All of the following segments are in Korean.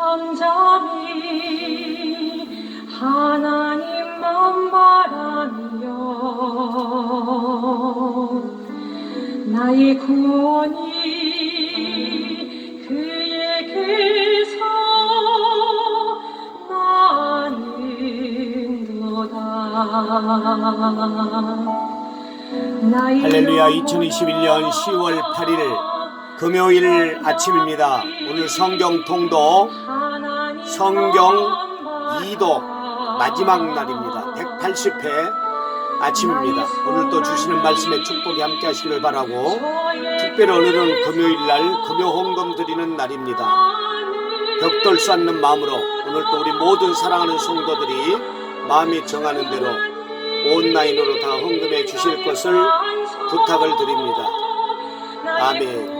잠잠히 하나님만 바라며 나의 구원이 그에게서 나는도다. 할렐루야 2021년 10월 8일 금요일 아침입니다. 오늘 성경 통도 성경 2도 마지막 날입니다. 180회 아침입니다. 오늘 또 주시는 말씀에 축복이 함께 하시길 바라고 특별히 오늘은 금요일 날 금요 헌금 드리는 날입니다. 벽돌 쌓는 마음으로 오늘 또 우리 모든 사랑하는 성도들이 마음이 정하는 대로 온라인으로 다 헌금해 주실 것을 부탁을 드립니다. 아멘.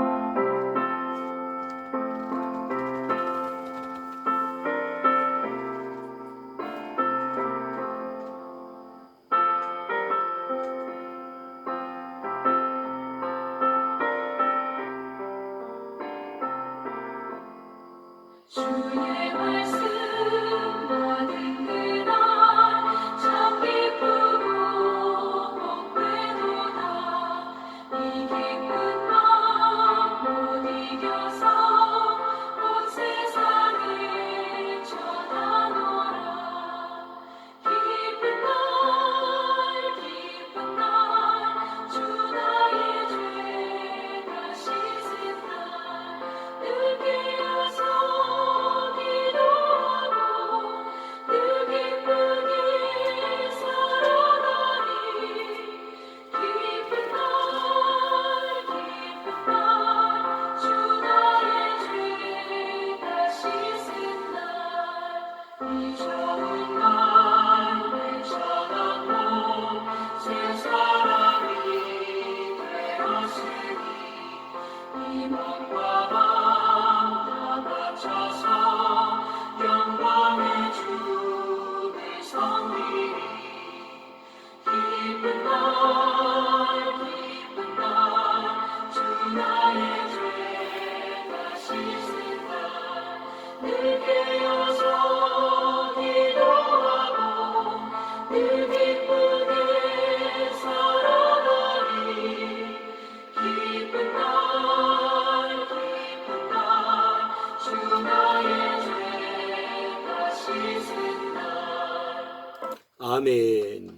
되 아멘.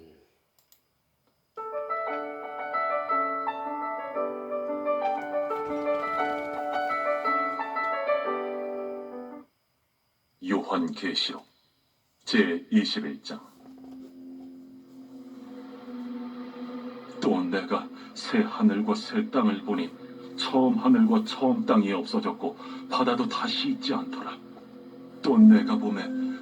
요한 계시록 제 21장 또 내가 새 하늘과 새 땅을 보니 처음 하늘과 처음 땅이 없어졌고 바다도 다시 있지 않더라 또 내가 보매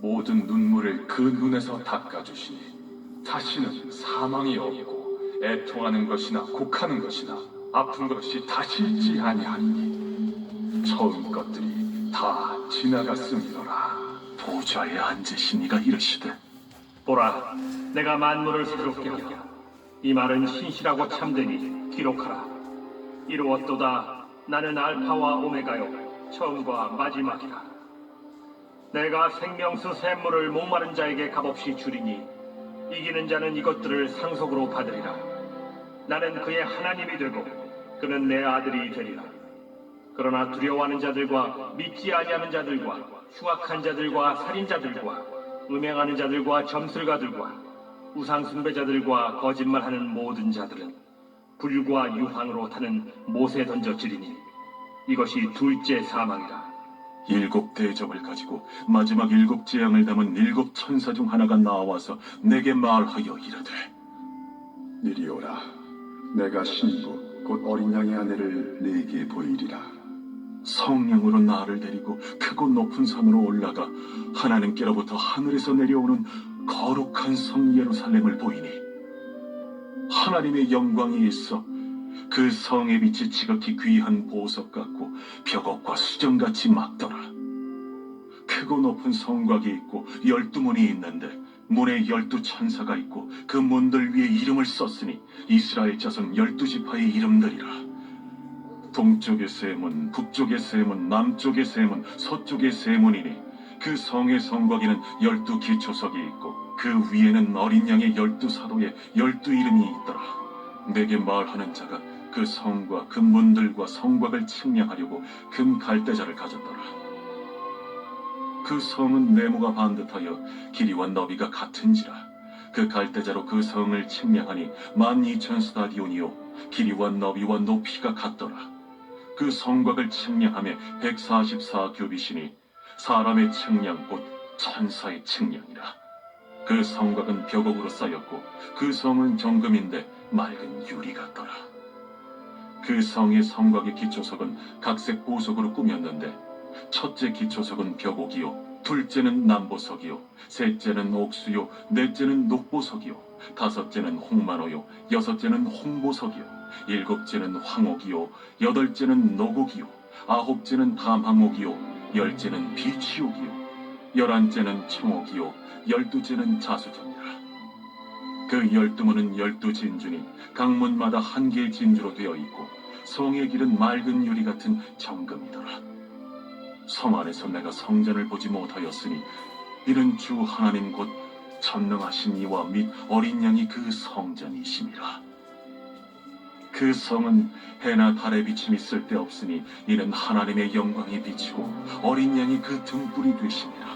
모든 눈물을 그 눈에서 닦아주시니 다시는 사망이 없고 애통하는 것이나 곡하는 것이나 아픈 것이 다시 있지 아니하니 처음 것들이 다 지나갔음이더라 보좌에 앉으신 이가 이르시되 보라, 내가 만물을 새롭게 하리라. 이 말은 신실하고 참되니 기록하라. 이루었도다. 나는 알파와 오메가요, 처음과 마지막이라. 내가 생명수 샘물을 목마른 자에게 값없이 주리니 이기는 자는 이것들을 상속으로 받으리라. 나는 그의 하나님이 되고 그는 내 아들이 되리라. 그러나 두려워하는 자들과 믿지 아니하는 자들과 흉악한 자들과 살인자들과 음행하는 자들과 점술가들과 우상 숭배자들과 거짓말하는 모든 자들은 불과 유황으로 타는 못에 던져지리니 이것이 둘째 사망이라. 일곱 대접을 가지고 마지막 일곱 재앙을 담은 일곱 천사 중 하나가 나와서 내게 말하여 이르되 이리 오라. 내가 신부 곧 어린 양의 아내를 네게 보이리라. 성령으로 나를 데리고 크고 높은 산으로 올라가 하나님께로부터 하늘에서 내려오는 거룩한 성 예루살렘을 보이니 하나님의 영광이 있어 그 성의 빛이 지극히 귀한 보석 같고 벽옥과 수정같이 막더라 크고 높은 성곽이 있고 열두 문이 있는데 문에 열두 천사가 있고 그 문들 위에 이름을 썼으니 이스라엘 자손 열두 지파의 이름들이라 동쪽의 세문, 북쪽의 세문, 남쪽의 세문, 서쪽의 세문이니 그 성의 성곽에는 열두 기초석이 있고 그 위에는 어린 양의 열두 사도의 열두 이름이 있더라. 내게 말하는 자가 그 성과 그 문들과 성곽을 측량하려고 금 갈대자를 가졌더라. 그 성은 네모가 반듯하여 길이와 너비가 같은지라. 그 갈대자로 그 성을 측량하니 만 이천 스타디온이요 길이와 너비와 높이가 같더라. 그 성곽을 측량함에 144 규빗이니 사람의 측량 곧 천사의 측량이라. 그 성곽은 벽옥으로 쌓였고 그 성은 정금인데 맑은 유리 같더라. 그 성의 성곽의 기초석은 각색 보석으로 꾸몄는데 첫째 기초석은 벽옥이요 둘째는 남보석이요 셋째는 옥수요 넷째는 녹보석이요 다섯째는 홍만호요 여섯째는 홍보석이요 일곱째는 황옥이요 여덟째는 노곡이요 아홉째는 담항옥이요 열째는 비치옥이요 열한째는 청옥이요 열두째는 자수정이라. 그 열두 문은 열두 진주니 강문마다 한 개의 진주로 되어 있고 성의 길은 맑은 유리 같은 정금이더라. 성 안에서 내가 성전을 보지 못하였으니 이는 주 하나님 곧 전능하신 이와 및 어린 양이 그 성전이심이라. 그 성은 해나 달의 비침이 쓸데없으니 이는 하나님의 영광이 비치고 어린 양이 그 등불이 되심이라.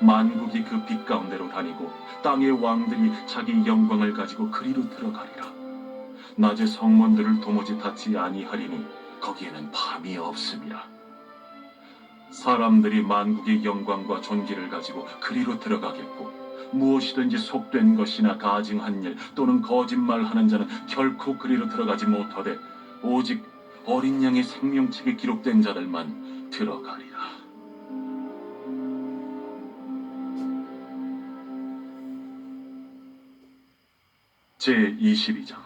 만국이 그 빛 가운데로 다니고 땅의 왕들이 자기 영광을 가지고 그리로 들어가리라 낮에 성문들을 도무지 닫지 아니하리니 거기에는 밤이 없음이라 사람들이 만국의 영광과 존귀를 가지고 그리로 들어가겠고 무엇이든지 속된 것이나 가증한 일 또는 거짓말하는 자는 결코 그리로 들어가지 못하되 오직 어린 양의 생명책에 기록된 자들만 들어가리라. 제 22장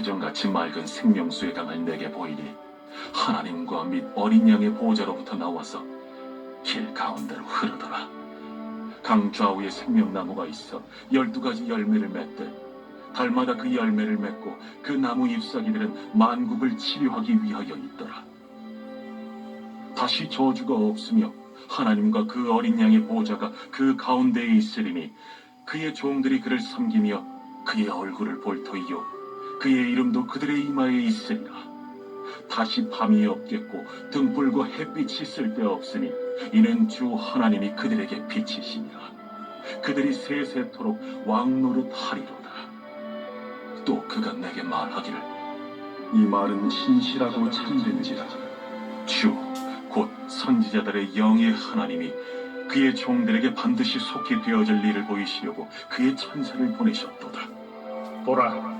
수정같이 맑은 생명수의 강을 내게 보이니 하나님과 및 어린 양의 보좌로부터 나와서 길 가운데로 흐르더라. 강 좌우에 생명나무가 있어 열두 가지 열매를 맺되 달마다 그 열매를 맺고 그 나무 잎사귀들은 만국을 치료하기 위하여 있더라. 다시 저주가 없으며 하나님과 그 어린 양의 보좌가 그 가운데에 있으리니 그의 종들이 그를 섬기며 그의 얼굴을 볼 터이요 그의 이름도 그들의 이마에 있으리라. 다시 밤이 없겠고 등불과 햇빛이 쓸데없으니 이는 주 하나님이 그들에게 빛이시니라. 그들이 세세토록 왕노릇 하리로다. 또 그가 내게 말하기를 이 말은 신실하고 참된지라. 주 곧 선지자들의 영의 하나님이 그의 종들에게 반드시 속히 되어질 일을 보이시려고 그의 천사를 보내셨도다. 보라,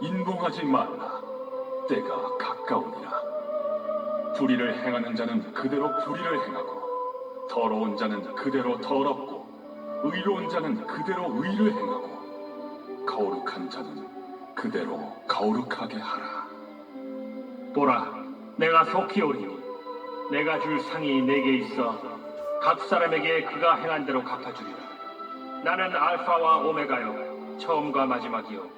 인봉하지 말라 때가 가까우니라 불의를 행하는 자는 그대로 불의를 행하고 더러운 자는 그대로 더럽고 의로운 자는 그대로 의를 행하고 거룩한 자는 그대로 거룩하게 하라. 보라, 내가 속히 오리니 내가 줄 상이 내게 있어 각 사람에게 그가 행한 대로 갚아주리라. 나는 알파와 오메가요, 처음과 마지막이요,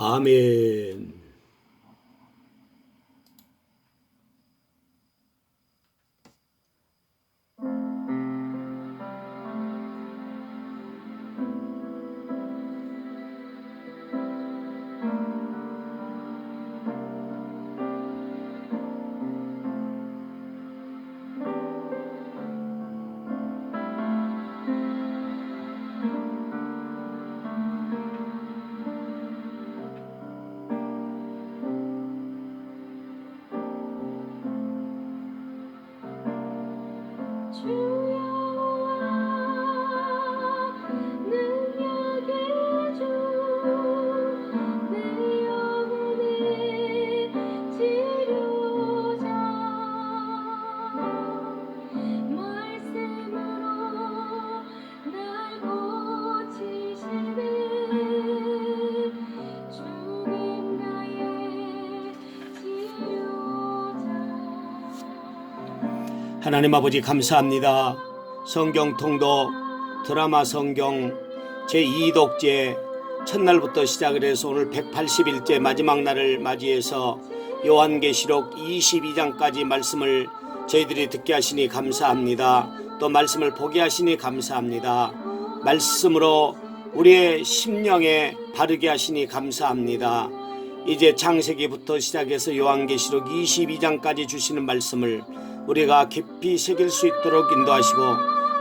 아멘. 하나님 아버지 감사합니다. 성경 통도 드라마 성경 제2독제 첫날부터 시작을 해서 오늘 180일째 마지막 날을 맞이해서 요한계시록 22장까지 말씀을 저희들이 듣게 하시니 감사합니다. 또 말씀을 보게 하시니 감사합니다. 말씀으로 우리의 심령에 바르게 하시니 감사합니다. 이제 창세기부터 시작해서 요한계시록 22장까지 주시는 말씀을 우리가 깊이 새길 수 있도록 인도하시고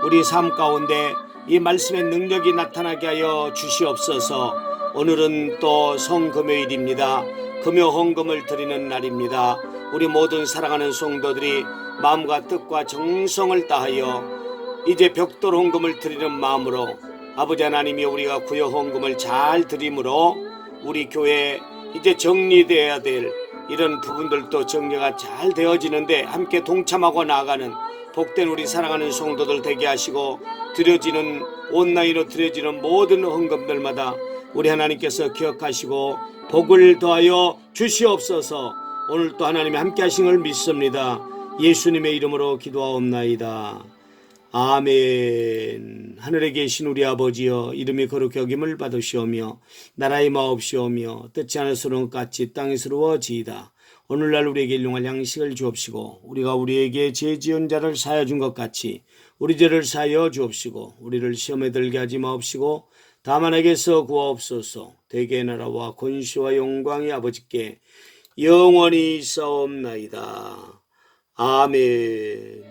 우리 삶 가운데 이 말씀의 능력이 나타나게 하여 주시옵소서. 오늘은 또 성금요일입니다. 금요 헌금을 드리는 날입니다. 우리 모든 사랑하는 성도들이 마음과 뜻과 정성을 다하여 이제 벽돌 헌금을 드리는 마음으로 아버지 하나님이 우리가 구여 헌금을 잘 드림으로 우리 교회 이제 정리되어야 될 이런 부분들도 정리가 잘 되어지는데 함께 동참하고 나아가는 복된 우리 사랑하는 성도들 되게 하시고 드려지는 온라인으로 드려지는 모든 헌금들마다 우리 하나님께서 기억하시고 복을 더하여 주시옵소서. 오늘 또 하나님이 함께 하신 걸 믿습니다. 예수님의 이름으로 기도하옵나이다 아멘. 하늘에 계신 우리 아버지여 이름이 거룩히 여김을 받으시오며 나라의 마옵시오며 뜻지 않을수록 것 같이 땅에서로워지이다. 오늘날 우리에게 일용할 양식을 주옵시고 우리가 우리에게 죄 지은 자를 사여 준 것 같이 우리 죄를 사여 주옵시고 우리를 시험에 들게 하지 마옵시고 다만 에게서 구하옵소서 대개 나라와 권시와 영광이 아버지께 영원히 있사옵나이다. 아멘.